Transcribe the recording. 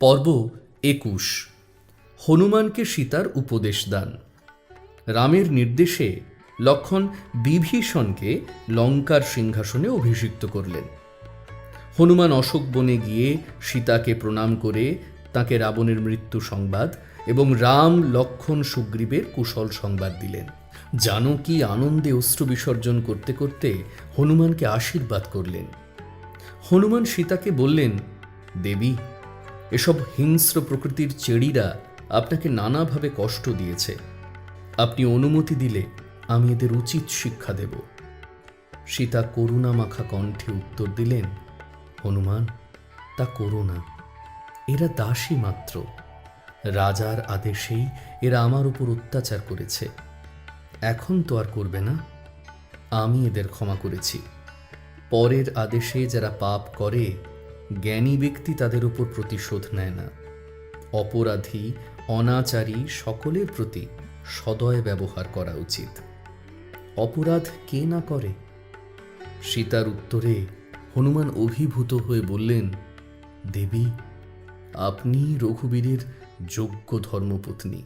পর্ব একুশ। হনুমানকে সীতার উপদেশ দান। রামের নির্দেশে লক্ষণ বিভীষণকে লঙ্কার সিংহাসনে অভিষিক্ত করলেন। হনুমান অশোক বনে গিয়ে সীতাকে প্রণাম করে তাকে রাবণের মৃত্যু সংবাদ এবং রাম লক্ষণ সুগ্রীবের কুশল সংবাদ দিলেন। জানকী আনন্দে অস্ত্র বিসর্জন করতে করতে হনুমানকে আশীর্বাদ করলেন। হনুমান সীতাকে বললেন, দেবী এসব হিংস্র প্রকৃতির চেড়িরা আপনাকে নানাভাবে কষ্ট দিয়েছে। আপনি অনুমতি দিলে আমি এদের উচিত শিক্ষা দেব। সীতা করুণা মাখা কণ্ঠে উত্তর দিলেন, হনুমান, তা করো না। এরা দাসী মাত্র। রাজার আদেশেই এরা আমার উপর অত্যাচার করেছে। এখন তো আর করবে না। আমি এদের ক্ষমা করেছি। পরের আদেশে যারা পাপ করে জ্ঞানী ব্যক্তি তাদের উপর প্রতিশোধ নেয় না। অপরাধী, অনাচারী সকলের প্রতি সদয় ব্যবহার করা উচিত। অপরাধ কে না করে? সীতার উত্তরে হনুমান অভিভূত হয়ে বললেন, দেবী আপনি রঘুবীরের যোগ্য ধর্মপত্নী।